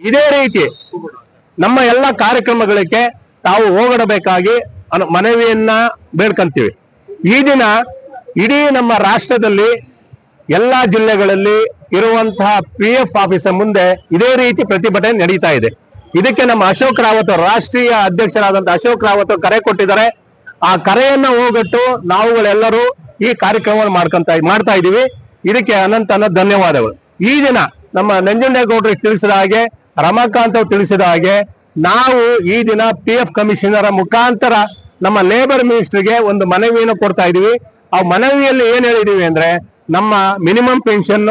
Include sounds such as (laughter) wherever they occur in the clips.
ಇದೇ ರೀತಿ ನಮ್ಮ ಎಲ್ಲ ಕಾರ್ಯಕ್ರಮಗಳಿಗೆ ತಾವು ಹೋಗಡಬೇಕಾಗಿ ಮನವಿಯನ್ನ ಬೇಡ್ಕಂತೀವಿ. ಈ ದಿನ ಇಡೀ ನಮ್ಮ ರಾಷ್ಟ್ರದಲ್ಲಿ ಎಲ್ಲಾ ಜಿಲ್ಲೆಗಳಲ್ಲಿ ಇರುವಂತಹ ಪಿ ಎಫ್ ಆಫೀಸರ್ ಮುಂದೆ ಇದೇ ರೀತಿ ಪ್ರತಿಭಟನೆ ನಡೀತಾ ಇದೆ. ಇದಕ್ಕೆ ನಮ್ಮ ಅಶೋಕ್ ರಾವತ್ ರಾಷ್ಟ್ರೀಯ ಅಧ್ಯಕ್ಷರಾದಂತಹ ಅಶೋಕ್ ರಾವತ್ ಕರೆ ಕೊಟ್ಟಿದ್ದಾರೆ. ಆ ಕರೆಯನ್ನ ಹೋಗಟ್ಟು ನಾವುಗಳೆಲ್ಲರೂ ಈ ಕಾರ್ಯಕ್ರಮವನ್ನು ಮಾಡ್ಕೊಂತ ಮಾಡ್ತಾ ಇದೀವಿ ಇದಕ್ಕೆ ಅನಂತ ಧನ್ಯವಾದಗಳು. ಈ ದಿನ ನಮ್ಮ ನಂಜುಂಡೇಗೌಡರಿಗೆ ತಿಳಿಸಿದ ಹಾಗೆ ರಮಾಕಾಂತ್ ಅವರು ತಿಳಿಸಿದ ಹಾಗೆ ನಾವು ಈ ದಿನ ಪಿ ಎಫ್ ಕಮಿಷನರ್ ಮುಖಾಂತರ ನಮ್ಮ ಲೇಬರ್ ಮಿನಿಸ್ಟರ್ಗೆ ಒಂದು ಮನವಿಯನ್ನು ಕೊಡ್ತಾ ಇದೀವಿ ಆ ಮನವಿಯಲ್ಲಿ ಏನ್ ಹೇಳಿದೀವಿ ಅಂದ್ರೆ ನಮ್ಮ ಮಿನಿಮಮ್ ಪೆನ್ಷನ್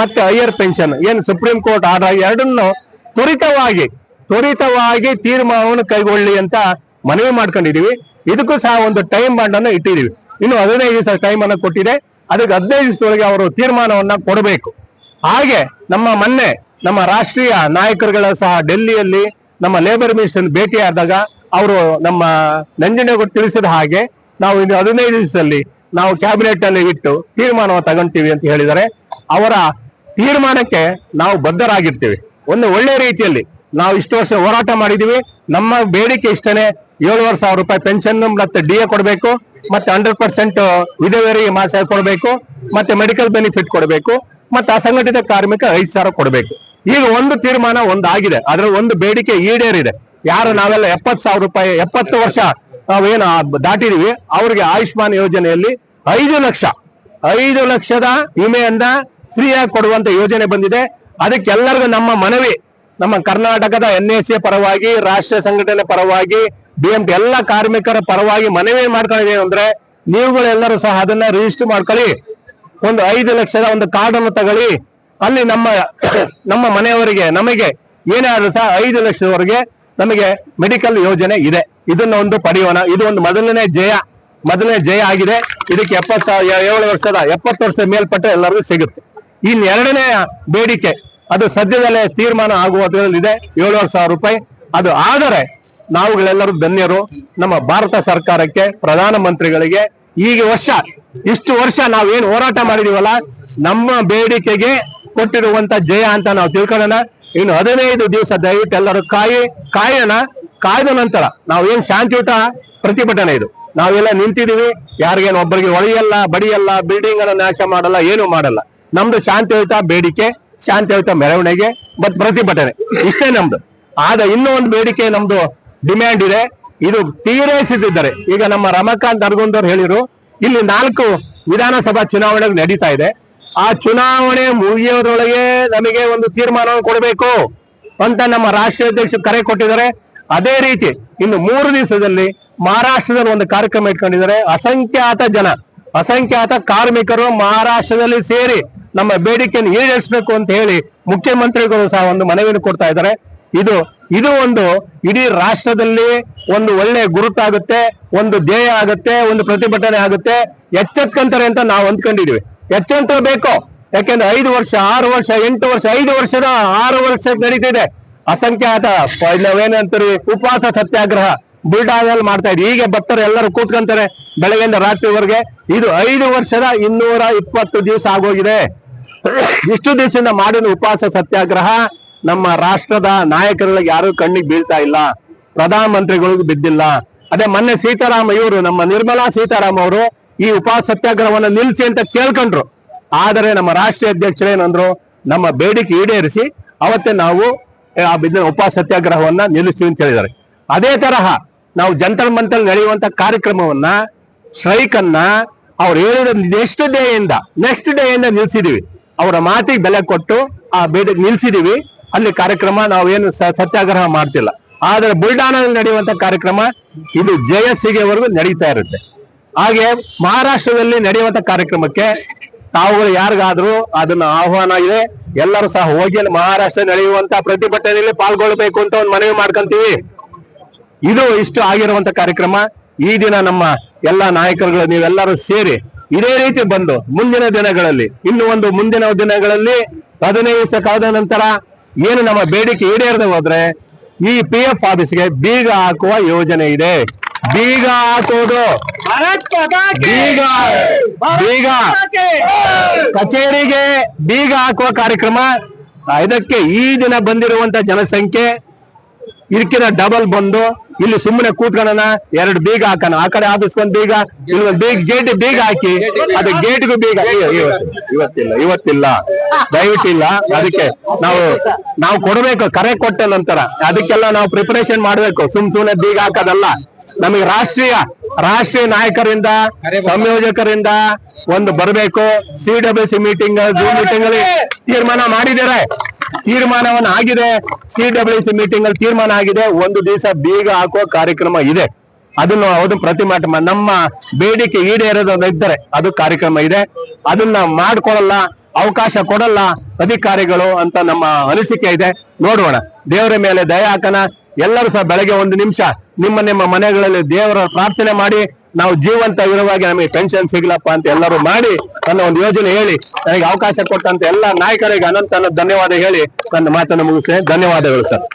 ಮತ್ತೆ ಹೈಯರ್ ಪೆನ್ಷನ್ ಏನು ಸುಪ್ರೀಂ ಕೋರ್ಟ್ ಆರ್ಡರ್ ಎರಡನ್ನು ತ್ವರಿತವಾಗಿ ತ್ವರಿತವಾಗಿ ತೀರ್ಮಾನವನ್ನು ಕೈಗೊಳ್ಳಿ ಅಂತ ಮನವಿ ಮಾಡ್ಕೊಂಡಿದೀವಿ. ಇದಕ್ಕೂ ಸಹ ಒಂದು ಟೈಮ್ ಬಾಂಡ್ ಅನ್ನು ಇಟ್ಟಿದೀವಿ. ಇನ್ನು ಹದಿನೈದು ದಿವಸ ಟೈಮ್ ಅನ್ನು ಕೊಟ್ಟಿದೆ. ಅದಕ್ಕೆ ಹದಿನೈದು ದಿವಸದೊಳಗೆ ಅವರು ತೀರ್ಮಾನವನ್ನ ಕೊಡಬೇಕು. ಹಾಗೆ ನಮ್ಮ ಮೊನ್ನೆ ನಮ್ಮ ರಾಷ್ಟ್ರೀಯ ನಾಯಕರುಗಳ ಸಹ ಡೆಲ್ಲಿಯಲ್ಲಿ ನಮ್ಮ ಲೇಬರ್ ಮಿನಿಸ್ಟರ್ ಭೇಟಿಯಾದಾಗ ಅವರು ನಮ್ಮ ನಂಜನಗೌಡ ತಿಳಿಸಿದ ಹಾಗೆ ನಾವು ಇನ್ನು ಹದಿನೈದು ದಿವಸದಲ್ಲಿ ನಾವು ಕ್ಯಾಬಿನೆಟ್ ಅಲ್ಲಿ ಇಟ್ಟು ತೀರ್ಮಾನವನ್ನು ತಗೊಂತೀವಿ ಅಂತ ಹೇಳಿದರೆ ಅವರ ತೀರ್ಮಾನಕ್ಕೆ ನಾವು ಬದ್ಧರಾಗಿರ್ತೀವಿ. ಒಂದು ಒಳ್ಳೆ ರೀತಿಯಲ್ಲಿ ನಾವು ಇಷ್ಟು ವರ್ಷ ಹೋರಾಟ ಮಾಡಿದೀವಿ ನಮ್ಮ ಬೇಡಿಕೆ ಇಷ್ಟನೇ ಏಳುವರೆ ಸಾವಿರ ರೂಪಾಯಿ ಪೆನ್ಷನ್ ಮತ್ತೆ ಡಿ ಎ ಕೊಡಬೇಕು, ಮತ್ತೆ ಹಂಡ್ರೆಡ್ ಪರ್ಸೆಂಟ್ ವಿಧವೆರಿಗೆ ಮಾಸ ಕೊಡಬೇಕು, ಮತ್ತೆ ಮೆಡಿಕಲ್ ಬೆನಿಫಿಟ್ ಕೊಡಬೇಕು, ಮತ್ತೆ ಅಸಂಘಟಿತ ಕಾರ್ಮಿಕ ಐದು ಸಾವಿರ ಕೊಡಬೇಕು. ಈಗ ಒಂದು ತೀರ್ಮಾನ ಒಂದು ಆಗಿದೆ ಅದ್ರ ಒಂದು ಬೇಡಿಕೆ ಈಡೇರಿದೆ. ಯಾರು ನಾವೆಲ್ಲ ಎಪ್ಪತ್ತು ಸಾವಿರ ರೂಪಾಯಿ, ಎಪ್ಪತ್ತು ವರ್ಷ ನಾವೇನು ದಾಟಿದೀವಿ. ಅವ್ರಿಗೆ ಆಯುಷ್ಮಾನ್ ಯೋಜನೆಯಲ್ಲಿ ಐದು ಲಕ್ಷ, ಐದು ಲಕ್ಷದ ವಿಮೆಯನ್ನ ಫ್ರೀಯಾಗಿ ಕೊಡುವಂತ ಯೋಜನೆ ಬಂದಿದೆ. ಅದಕ್ಕೆಲ್ಲರಿಗೂ ನಮ್ಮ ಮನವಿ, ನಮ್ಮ ಕರ್ನಾಟಕದ ಎನ್ ಎಸ್ ಎ ಪರವಾಗಿ, ರಾಷ್ಟ್ರೀಯ ಸಂಘಟನೆ ಪರವಾಗಿ ಡಿಎಂಟಿ ಎಲ್ಲ ಕಾರ್ಮಿಕರ ಪರವಾಗಿ ಮನವಿ ಮಾಡ್ಕೊಂಡಿದ್ದೀವಿ ಅಂದ್ರೆ ನೀವುಗಳೆಲ್ಲರೂ ಸಹ ಅದನ್ನ ರಿಜಿಸ್ಟರ್ ಮಾಡ್ಕೊಳ್ಳಿ. ಒಂದು ಐದು ಲಕ್ಷದ ಒಂದು ಕಾರ್ಡ್ ಅನ್ನು ತಗೊಳ್ಳಿ. ಅಲ್ಲಿ ನಮ್ಮ (coughs) ನಮ್ಮ ಮನೆಯವರಿಗೆ ನಮಗೆ ಏನಾದರೂ ಸಹ ಐದು ಲಕ್ಷದವರೆಗೆ ನಮಗೆ ಮೆಡಿಕಲ್ ಯೋಜನೆ ಇದೆ. ಇದನ್ನ ಒಂದು ಪಡೆಯೋಣ. ಇದು ಒಂದು ಮೊದಲನೇ ಜಯ. ಮೊದಲನೇ ಜಯ ಆಗಿದೆ. ಇದಕ್ಕೆ ಎಪ್ಪತ್ತು ಸಾವಿರ ಏಳು ವರ್ಷದ, ಎಪ್ಪತ್ತು ವರ್ಷ ಮೇಲ್ಪಟ್ಟ ಎಲ್ಲರಿಗೂ ಸಿಗುತ್ತೆ. ಇನ್ನು ಎರಡನೇ ಬೇಡಿಕೆ, ಅದು ಸದ್ಯದಲ್ಲೇ ತೀರ್ಮಾನ ಆಗುವುದರಲ್ಲಿದೆ ಏಳುವರೆ ಸಾವಿರ ರೂಪಾಯಿ. ಅದು ಆದರೆ ನಾವುಗಳೆಲ್ಲರೂ ಧನ್ಯರು. ನಮ್ಮ ಭಾರತ ಸರ್ಕಾರಕ್ಕೆ ಪ್ರಧಾನ ಮಂತ್ರಿಗಳಿಗೆ ಈಗ ವರ್ಷ, ಇಷ್ಟು ವರ್ಷ ನಾವೇನು ಹೋರಾಟ ಮಾಡಿದೀವಲ್ಲ, ನಮ್ಮ ಬೇಡಿಕೆಗೆ ಕೊಟ್ಟಿರುವಂತ ಜಯ ಅಂತ ನಾವು ತಿಳ್ಕೊಳ್ಳೋಣ. ಇನ್ನು ಹದಿನೈದು ದಿವಸ ದಯವಿಟ್ಟು ಎಲ್ಲರೂ ಕಾಯಿ, ಕಾಯೋಣ. ಕಾಯ್ದ ನಂತರ ನಾವು ಏನ್ ಶಾಂತಿಯುತ ಪ್ರತಿಭಟನೆ ಇದು. ನಾವೆಲ್ಲ ನಿಂತಿದೀವಿ ಯಾರಿಗೇನು ಒಬ್ಬರಿಗೆ ಒಳಿಯಲ್ಲ ಬಡಿಯಲ್ಲ ಬಿಲ್ಡಿಂಗ್ ಅನ್ನ ನಾಶ ಮಾಡಲ್ಲ, ಏನು ಮಾಡಲ್ಲ. ನಮ್ದು ಶಾಂತಿಯುತ ಬೇಡಿಕೆ ಶಾಂತಿಯುತ ಮೆರವಣಿಗೆ ಮತ್ ಪ್ರತಿಭಟನೆ. ಇಷ್ಟೇ ನಮ್ದು. ಆದ ಇನ್ನೂ ಒಂದು ಬೇಡಿಕೆ ನಮ್ದು ಡಿಮ್ಯಾಂಡ್ ಇದೆ. ಇದು ತೀರೈಸಿದ್ದಾರೆ ಈಗ ನಮ್ಮ ರಮಾಕಾಂತ್ ಅರ್ಗುಂದ್ ಅವ್ರು ಹೇಳಿರು ಇಲ್ಲಿ ನಾಲ್ಕು ವಿಧಾನಸಭಾ ಚುನಾವಣೆ ನಡೀತಾ ಇದೆ. ಆ ಚುನಾವಣೆ ಮುಗಿಯೋದ್ರೊಳಗೆ ನಮಗೆ ಒಂದು ತೀರ್ಮಾನವನ್ನು ಕೊಡಬೇಕು ಅಂತ ನಮ್ಮ ರಾಷ್ಟ್ರೀಯ ಅಧ್ಯಕ್ಷರು ಕರೆ ಕೊಟ್ಟಿದ್ದಾರೆ. ಅದೇ ರೀತಿ ಇನ್ನು ಮೂರು ದಿವಸದಲ್ಲಿ ಮಹಾರಾಷ್ಟ್ರದಲ್ಲಿ ಒಂದು ಕಾರ್ಯಕ್ರಮ ಇಟ್ಕೊಂಡಿದ್ದಾರೆ. ಅಸಂಖ್ಯಾತ ಜನ, ಅಸಂಖ್ಯಾತ ಕಾರ್ಮಿಕರು ಮಹಾರಾಷ್ಟ್ರದಲ್ಲಿ ಸೇರಿ ನಮ್ಮ ಬೇಡಿಕೆಯನ್ನು ಈಡೇರಿಸಬೇಕು ಅಂತ ಹೇಳಿ ಮುಖ್ಯಮಂತ್ರಿಗಳು ಸಹ ಒಂದು ಮನವಿಯನ್ನು ಕೊಡ್ತಾ ಇದ್ದಾರೆ. ಇದು ಇದು ಒಂದು ಇಡೀ ರಾಷ್ಟ್ರದಲ್ಲಿ ಒಂದು ಒಳ್ಳೆ ಗುರುತಾಗುತ್ತೆ, ಒಂದು ಧ್ಯೇಯ ಆಗುತ್ತೆ, ಒಂದು ಪ್ರತಿಭಟನೆ ಆಗುತ್ತೆ, ಎಚ್ಚೆತ್ಕೊಂತಾರೆ ಅಂತ ನಾವು ಅಂದ್ಕೊಂಡಿದೀವಿ ಎಚ್ಚೆತ್ತ ಬೇಕು. ಯಾಕೆಂದ್ರೆ ಐದು ವರ್ಷ, ಆರು ವರ್ಷ, ಎಂಟು ವರ್ಷ, ಐದು ವರ್ಷದ ಆರು ವರ್ಷ ನಡೀತಿದೆ. ಅಸಂಖ್ಯಾತ ನಾವೇನಂತೀರಿ ಉಪವಾಸ ಸತ್ಯಾಗ್ರಹ ಬುಲ್ಡಾದಲ್ಲಿ ಮಾಡ್ತಾ ಇದ್ವಿ. ಹೀಗೆ ಭಕ್ತರು ಎಲ್ಲರೂ ಕೂತ್ಕೊಂತಾರೆ ಬೆಳಗ್ಗೆಯಿಂದ ರಾತ್ರಿವರೆಗೆ. ಇದು ಐದು ವರ್ಷದ ಇನ್ನೂರ ಇಪ್ಪತ್ತು ದಿವಸ ಆಗೋಗಿದೆ. ಇಷ್ಟು ದಿವಸದಿಂದ ಮಾಡಿದ ಉಪವಾಸ ಸತ್ಯಾಗ್ರಹ ನಮ್ಮ ರಾಷ್ಟ್ರದ ನಾಯಕರುಗಳಿಗೆ ಯಾರು ಕಣ್ಣಿಗೆ ಬೀಳ್ತಾ ಇಲ್ಲ. ಪ್ರಧಾನ ಮಂತ್ರಿಗಳಿಗೂ ಬಿದ್ದಿಲ್ಲ. ಅದೇ ಮೊನ್ನೆ ಸೀತಾರಾಮ ಇವರು ನಮ್ಮ ನಿರ್ಮಲಾ ಸೀತಾರಾಮ್ ಅವರು ಈ ಉಪವಾಸ ಸತ್ಯಾಗ್ರಹವನ್ನು ನಿಲ್ಲಿಸಿ ಅಂತ ಕೇಳ್ಕೊಂಡ್ರು. ಆದರೆ ನಮ್ಮ ರಾಷ್ಟ್ರೀಯ ಅಧ್ಯಕ್ಷರೇನಂದ್ರು ನಮ್ಮ ಬೇಡಿಕೆ ಈಡೇರಿಸಿ ಅವತ್ತೇ ನಾವು, ಆ ಉಪವಾಸ ಸತ್ಯಾಗ್ರಹವನ್ನ ನಿಲ್ಲಿಸ್ತೀವಿ ಅಂತ ಹೇಳಿದ್ದಾರೆ. ಅದೇ ತರಹ ನಾವು ಜಂತರ್ ಮಂತರ್ ನಡೆಯುವಂತ ಕಾರ್ಯಕ್ರಮವನ್ನ ಸ್ಟ್ರೈಕ್ ಅನ್ನ ಅವ್ರು ಹೇಳಿದ ನೆಕ್ಸ್ಟ್ ಡೇ ಇಂದ, ನೆಕ್ಸ್ಟ್ ಡೇ ಇಂದ ನಿಲ್ಸಿದೀವಿ. ಅವರ ಮಾತಿಗೆ ಬೆಲೆ ಕೊಟ್ಟು ಆ ಬೇಡಿಕೆ ನಿಲ್ಸಿದೀವಿ. ಅಲ್ಲಿ ಕಾರ್ಯಕ್ರಮ ನಾವೇನು ಸತ್ಯಾಗ್ರಹ ಮಾಡ್ತಿಲ್ಲ. ಆದರೆ ಬುಲ್ಡಾನಲ್ಲಿ ನಡೆಯುವಂತ ಕಾರ್ಯಕ್ರಮ ಇದು ಜಯಸಿಗೆವರೆಗೂ ನಡೀತಾ ಇರುತ್ತೆ. ಹಾಗೆ ಮಹಾರಾಷ್ಟ್ರದಲ್ಲಿ ನಡೆಯುವಂತ ಕಾರ್ಯಕ್ರಮಕ್ಕೆ ತಾವುಗಳು ಯಾರಿಗಾದ್ರೂ ಅದನ್ನ ಆಹ್ವಾನ ಇದೆ ಎಲ್ಲರೂ ಸಹ ಹೋಗಿ ಅಲ್ಲಿ ಮಹಾರಾಷ್ಟ್ರ ನಡೆಯುವಂತ ಪ್ರತಿಭಟನೆಯಲ್ಲಿ ಪಾಲ್ಗೊಳ್ಬೇಕು ಅಂತ ಒಂದು ಮನವಿ ಮಾಡ್ಕೊಂತೀವಿ. ಇದು ಇಷ್ಟು ಆಗಿರುವಂತ ಕಾರ್ಯಕ್ರಮ. ಈ ದಿನ ನಮ್ಮ ಎಲ್ಲಾ ನಾಯಕರುಗಳು ನೀವೆಲ್ಲರೂ ಸೇರಿ ಇದೇ ರೀತಿ ಬಂದು ಮುಂದಿನ ದಿನಗಳಲ್ಲಿ, ಇನ್ನು ಒಂದು ಮುಂದಿನ ದಿನಗಳಲ್ಲಿ ಹದಿನೈದು ವರ್ಷ ಕಾದ ನಂತರ ಏನು ನಮ್ಮ ಬೇಡಿಕೆ ಈಡೇರದೆ ಹೋದ್ರೆ ಈ ಪಿ ಎಫ್ ಆಫೀಸ್ಗೆ ಬೀಗ ಹಾಕುವ ಯೋಜನೆ ಇದೆ. ಬೀಗ ಹಾಕೋದು. ಬೀಗ ಬೀಗ. ಕಚೇರಿಗೆ ಬೀಗ ಹಾಕುವ ಕಾರ್ಯಕ್ರಮ. ಇದಕ್ಕೆ ಈ ದಿನ ಬಂದಿರುವಂತ ಜನಸಂಖ್ಯೆ ಇದಕ್ಕಿನ ಡಬಲ್ ಬಂದು ಇಲ್ಲಿ ಸುಮ್ಮನೆ ಕೂತ್ಕೊಳ್ಳೋಣ ಎರಡು ಬೀಗ ಹಾಕೋಣ. ಆ ಕಡೆ ಆದಿಸ್ಕೊಂಡ್ ಬೀಗ ಇಲ್ಲಿ ಬೀಗ ಗೇಟ್ ಬೀಗ ಹಾಕಿ ಅದು ಗೇಟ್ಗೂ ಬೀಗ. ಇವ- ಇವತ್ತು- ಇವತ್ತಿಲ್ಲ ಇವತ್ತಿಲ್ಲ. ದಯವಿಟ್ಟಿಲ್ಲ. ಅದಕ್ಕೆ ನಾವು ನಾವು ಕೊಡಬೇಕು ಕರೆ ಕೊಟ್ಟ ನಂತರ. ಅದಕ್ಕೆಲ್ಲ ನಾವು ಪ್ರಿಪರೇಷನ್ ಮಾಡಬೇಕು. ಸುಮ್ ಸುಮ್ಮನೆ ಬೀಗ ಹಾಕೋದಲ್ಲ. ನಮಗೆ ರಾಷ್ಟ್ರೀಯ ರಾಷ್ಟ್ರೀಯ ನಾಯಕರಿಂದ, ಸಂಯೋಜಕರಿಂದ ಒಂದು ಬರಬೇಕು. C W C meeting zoom meeting ಅಲ್ಲಿ ತೀರ್ಮಾನ ಮಾಡಿದ್ದಾರೆ. ತೀರ್ಮಾನವನ್ನು ಆಗಿದೆ. ಸಿ ಡಬ್ಲ್ಯೂ ಸಿ ಮೀಟಿಂಗ್ ಅಲ್ಲಿ ತೀರ್ಮಾನ ಆಗಿದೆ. ಒಂದು ದಿವಸ ಬೀಗ ಹಾಕುವ ಕಾರ್ಯಕ್ರಮ ಇದೆ. ಅದನ್ನು ಅದು ಪ್ರತಿಮಾಟ ನಮ್ಮ ಬೇಡಿಕೆ ಈಡೇರೋದು ಇದ್ದಾರೆ. ಅದು ಕಾರ್ಯಕ್ರಮ ಇದೆ. ಅದನ್ನ ಮಾಡ್ಕೊಳಲ್ಲ, ಅವಕಾಶ ಕೊಡಲ್ಲ ಅಧಿಕಾರಿಗಳು ಅಂತ ನಮ್ಮ ಅನಿಸಿಕೆ ಇದೆ. ನೋಡೋಣ. ದೇವರ ಮೇಲೆ ದಯ ಹಾಕನ ಎಲ್ಲರೂ ಸಹ ಬೆಳಗ್ಗೆ ಒಂದು ನಿಮಿಷ ನಿಮ್ಮ ನಿಮ್ಮ ಮನೆಗಳಲ್ಲಿ ದೇವರ ಪ್ರಾರ್ಥನೆ ಮಾಡಿ, ನಾವು ಜೀವಂತ ಇರುವಾಗ ನಮಗೆ ಪೆನ್ಷನ್ ಸಿಗ್ಲಪ್ಪ ಅಂತ ಎಲ್ಲರೂ ಮಾಡಿ, ನನ್ನ ಒಂದು ಯೋಜನೆ ಹೇಳಿ, ನನಗೆ ಅವಕಾಶ ಕೊಟ್ಟಂತ ಎಲ್ಲ ನಾಯಕರಿಗೆ ಅನಂತ ಧನ್ಯವಾದ ಹೇಳಿ, ನನ್ನ ಮಾತನ್ನು ಮುಗಿಸ್ತೇನೆ. ಧನ್ಯವಾದಗಳು ಸರ್.